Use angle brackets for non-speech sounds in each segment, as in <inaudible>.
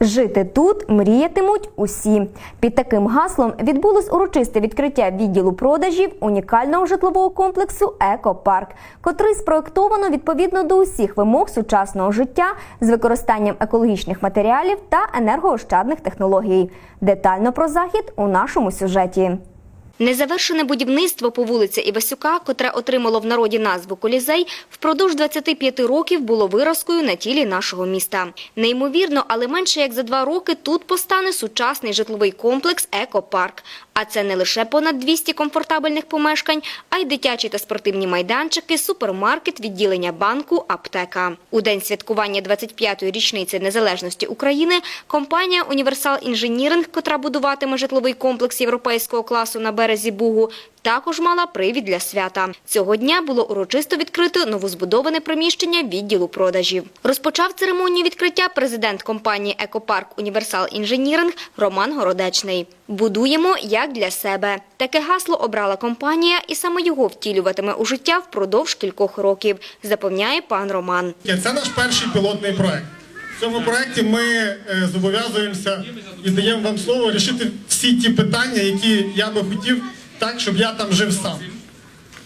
Жити тут мріятимуть усі. Під таким гаслом відбулось урочисте відкриття відділу продажів унікального житлового комплексу Екопарк, котрий спроектовано відповідно до усіх вимог сучасного життя з використанням екологічних матеріалів та енергоощадних технологій. Детально про захід у нашому сюжеті. Незавершене будівництво по вулиці Івасюка, котре отримало в народі назву Колізей, впродовж 25 років було виразкою на тілі нашого міста. Неймовірно, але менше як за два роки тут постане сучасний житловий комплекс «Екопарк». А це не лише понад 200 комфортабельних помешкань, а й дитячі та спортивні майданчики, супермаркет, відділення банку, аптека. У день святкування 25-ї річниці незалежності України компанія «Універсал Інженіринг», котра будуватиме житловий комплекс європейського класу на березі Бугу, також мала привід для свята. Цього дня було урочисто відкрито новозбудоване приміщення відділу продажів. Розпочав церемонію відкриття президент компанії «Екопарк Універсал Інженіринг» Роман Городечний. «Будуємо як для себе». Таке гасло обрала компанія і саме його втілюватиме у життя впродовж кількох років, запевняє пан Роман. Це наш перший пілотний проект. В цьому проекті ми е, зобов'язуємося і даємо вам слово рішити всі ті питання, які я би хотів так, щоб я там жив сам.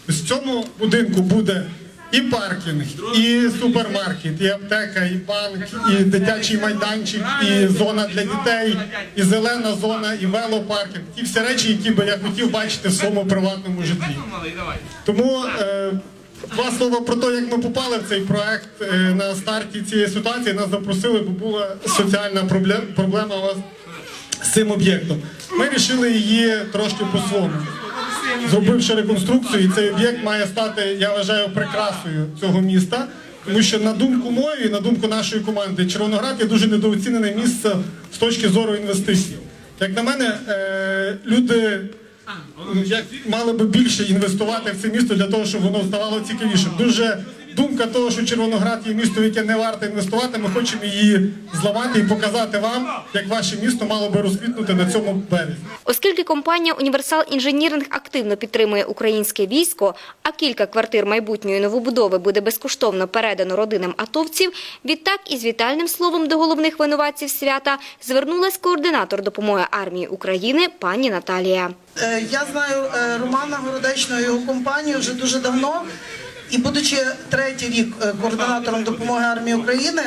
В цьому будинку буде і паркінг, і супермаркет, і аптека, і банк, і дитячий майданчик, і зона для дітей, і зелена зона, і велопаркінг. Ті всі речі, які би я хотів бачити в своєму приватному житлі. Тому е, два слова про те, як ми попали в цей проект е, на старті цієї ситуації. Нас запросили, бо була соціальна проблема, проблема у вас з цим об'єктом. Ми вирішили її трошки по-своєму. Зробивши реконструкцію, і цей об'єкт має стати, я вважаю, прикрасою цього міста. Тому що на думку мою і на думку нашої команди, Червоноград є дуже недооцінене місце з точки зору інвестицій. Як на мене, е, люди мали би більше інвестувати в це місто для того, щоб воно ставало цікавішим. Дуже думка того, що Червоноград є місто, в яке не варто інвестувати. Ми хочемо її зламати і показати вам, як ваше місто мало би розквітнути на цьому березі. Оскільки компанія «Універсал Інженіринг» активно підтримує українське військо, а кілька квартир майбутньої новобудови буде безкоштовно передано родинам атовців, відтак із вітальним словом до головних винуватців свята звернулась координатор допомоги армії України пані Наталія. Е, Я знаю е, Романа Городечного і його компанію вже дуже давно. І будучи третій рік е, координатором допомоги армії України,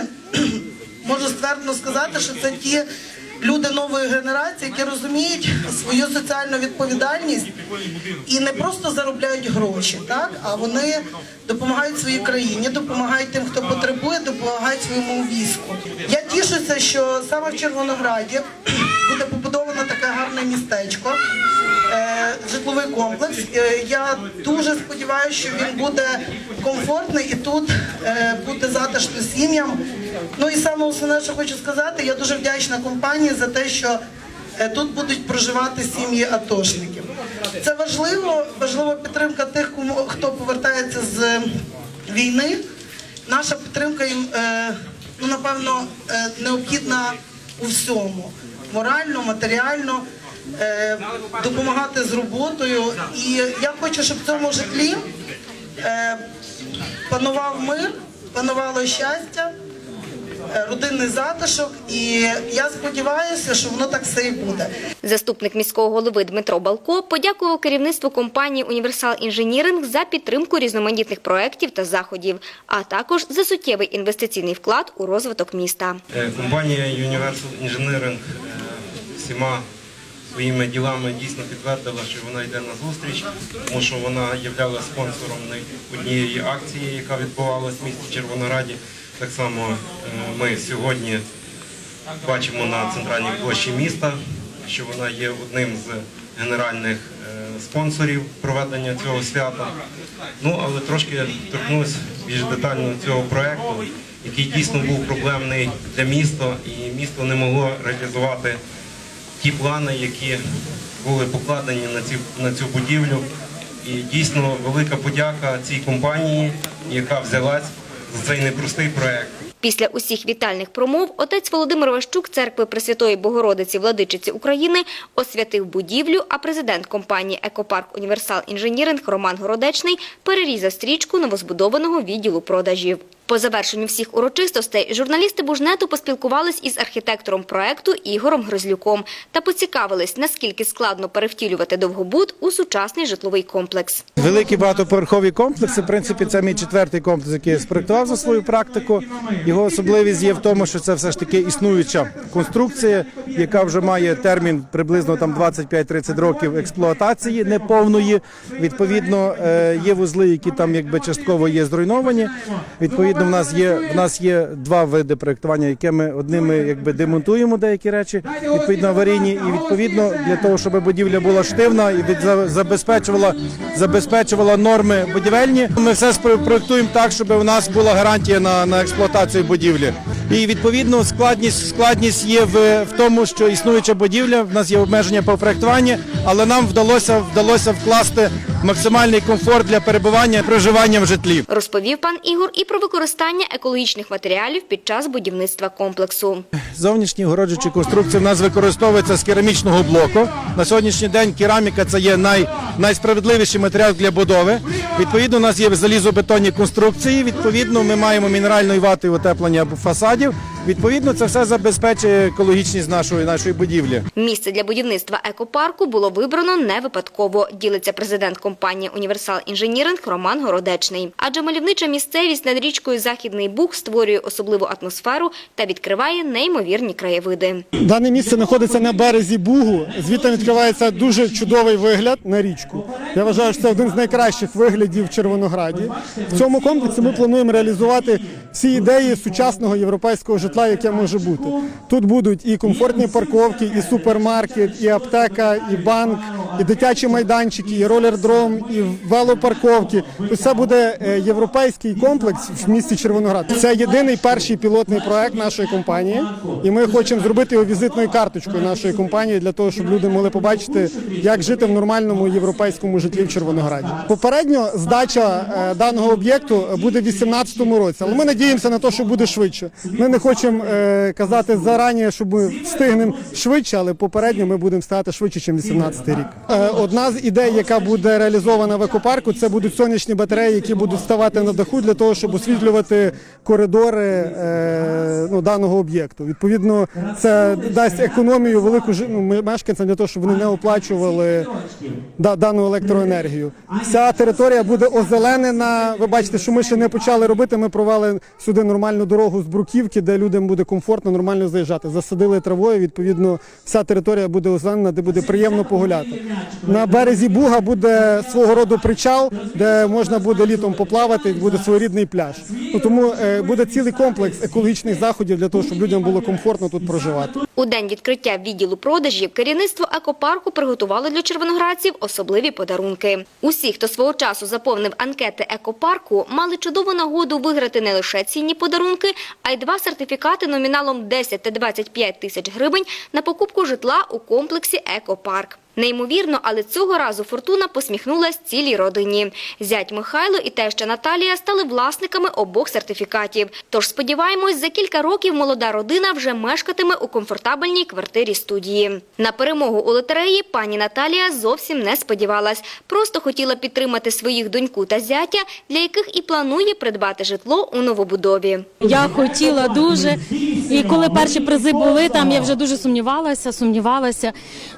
<clears throat> можу ствердно сказати, що це ті люди нової генерації, які розуміють свою соціальну відповідальність і не просто заробляють гроші, так? А вони допомагають своїй країні, допомагають тим, хто потребує, допомагають своєму війську. Я тішуся, що саме в Червонограді <clears throat> буде побудовано таке гарне містечко житловий комплекс. Е, Я дуже сподіваюся, що він буде комфортний і тут е, буде затишно сім'ям. Ну і саме основне, що хочу сказати, я дуже вдячна компанії за те, що е, тут будуть проживати сім'ї атошників. Це важливо, важлива підтримка тих, кому хто повертається з війни. Наша підтримка їм ну напевно необхідна у всьому морально, матеріально. Е, Допомагати з роботою, і я хочу, щоб в цьому житлі е, панував мир, панувало щастя, е, родинний затишок, і я сподіваюся, що воно так все і буде. Заступник міського голови Дмитро Балко подякував керівництву компанії «Універсал Інженіринг» за підтримку різноманітних проєктів та заходів, а також за суттєвий інвестиційний вклад у розвиток міста. Компанія Universal Engineering всіма своїми ділами дійсно підтвердила, що вона йде на зустріч, тому що вона є спонсором однієї акції, яка відбувалася в місті Червонограді. Так само е, ми сьогодні бачимо на центральній площі міста, що вона є одним з генеральних е, спонсорів проведення цього свята. Ну, але трошки торкнусь більш детально цього проєкту, який дійсно був проблемний для міста, і місто не могло реалізувати ті плани, які були покладені на, ці, на цю будівлю. І дійсно велика подяка цій компанії, яка взялась за цей непростий проєкт. Після усіх вітальних промов отець Володимир Ващук церкви Пресвятої Богородиці Владичиці України освятив будівлю, а президент компанії «Екопарк Універсал Інженіринг» Роман Городечний перерізав стрічку новозбудованого відділу продажів. По завершенню всіх урочистостей журналісти Бужнету поспілкувались із архітектором проекту Ігорем Грозлюком та поцікавились, наскільки складно перевтілювати довгобуд у сучасний житловий комплекс. Великі багатоповерхові комплекси. В принципі, це мій четвертий комплекс, який я спроектував за свою практику. Його особливість є в тому, що це все ж таки існуюча конструкція, яка вже має термін приблизно там 25-30 років експлуатації неповної. Відповідно, е, є вузли, які там якби частково є зруйновані. Відповідно, в нас є в нас є два види проектування, які ми одними якби демонтуємо деякі речі, відповідно аварійні, і відповідно для того, щоб будівля була штивна і забезпечувала забезпечувала норми будівельні. Ми все спро- проектуємо так, щоб у нас була гарантія на, на експлуатацію будівлі. І відповідно складність складність є в, в тому, що існуюча будівля, в нас є обмеження по проектуванні, але нам вдалося вдалося вкласти максимальний комфорт для перебування і проживання в житлі. Розповів пан Ігор і про використання екологічних матеріалів під час будівництва комплексу. Зовнішні огороджуючі конструкції в нас використовуються з керамічного блоку. На сьогоднішній день кераміка це є най, найсправедливіший матеріал для будови. Відповідно, у нас є залізобетонні конструкції. Відповідно, ми маємо мінеральної вати утеплення фасадів. Відповідно, це все забезпечує екологічність нашої нашої будівлі. Місце для будівництва екопарку було вибрано не випадково, ділиться президент компанії Універсал Інженіринг Роман Городечний. Адже мальовнича місцевість над річкою Західний Буг створює особливу атмосферу та відкриває неймовірні краєвиди. Дане місце знаходиться на березі Бугу. Звідти відкривається дуже чудовий вигляд на річку. Я вважаю, що це один з найкращих виглядів в Червонограді. В цьому комплексі ми плануємо реалізувати всі ідеї сучасного європейського житла, яке може бути. Тут будуть і комфортні парковки, і супермаркет, і аптека, і банк, і дитячі майданчики, і ролердром, і велопарковки. Це буде е, європейський комплекс в місті Червоноград. Це єдиний перший пілотний проект нашої компанії, і ми хочемо зробити його візитною карточкою нашої компанії для того, щоб люди могли побачити, як жити в нормальному європейському житлі в Червонограді. Попередньо здача е, даного об'єкту буде в 2018 році, але ми надіємося на те, що буде швидше. Ми не хочемо е, казати зарані, що ми встигнемо швидше, але попередньо ми будемо стати швидше, ніж 2018 рік. Е, одна з ідей, яка буде реалізована в екопарку, це будуть сонячні батареї, які будуть ставати на даху для того, щоб освітлювати коридори е, ну, даного об'єкту. Відповідно, це дасть економію велику ну, мешканцям для того, щоб вони не оплачували да, дану електроенергію. Вся територія буде озеленена. Ви бачите, що ми ще не почали робити. Ми провели сюди нормальну дорогу з бруківки, де людям буде комфортно, нормально заїжджати. Засадили травою. Відповідно, вся територія буде озеленена, де буде приємно погуляти. На березі Буга буде свого роду причал, де можна буде літом поплавати, буде своєрідний пляж. Ну, тому е, буде цілий комплекс екологічних заходів для того, щоб людям було комфортно тут проживати. У день відкриття відділу продажів керівництво екопарку приготувало для червоноградців особливі подарунки. Усі, хто свого часу заповнив анкети екопарку, мали чудову нагоду виграти не лише цінні подарунки, а й два сертифікати номіналом 10 та 25 тисяч гривень на покупку житла у комплексі Екопарк. Неймовірно, але цього разу фортуна посміхнулась цілій родині. Зять Михайло і теща Наталія стали власниками обох сертифікатів. Тож сподіваємось, за кілька років молода родина вже мешкатиме у комфортабельній квартирі студії. На перемогу у лотереї пані Наталія зовсім не сподівалась. Просто хотіла підтримати своїх доньку та зятя, для яких і планує придбати житло у новобудові. Я хотіла дуже. І коли перші призи були, там я вже дуже сумнівалася, сумнівалася.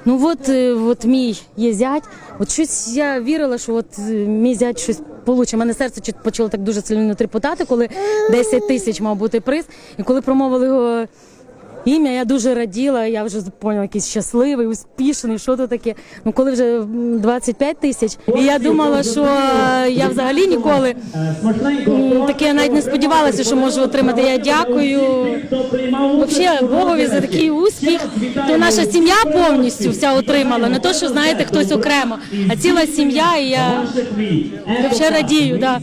Ну от, е, от мій є зять. От щось я вірила, що от е, мій зять щось получить. Мене серце почало так дуже сильно трепотати, коли 10 тисяч мав бути приз. І коли промовили його ім'я, я дуже раділа. Я вже поняла, якийсь щасливий, успішний, що то таке. Ну коли вже м, 25 тисяч, і я думала, що я взагалі ніколи таке навіть не сподівалася, що можу отримати. Я дякую Взагалі Богові за такий успіх. То наша сім'я повністю вся отримала. Не то, що знаєте, хтось окремо, а ціла сім'я. І я взагалі радію. Да.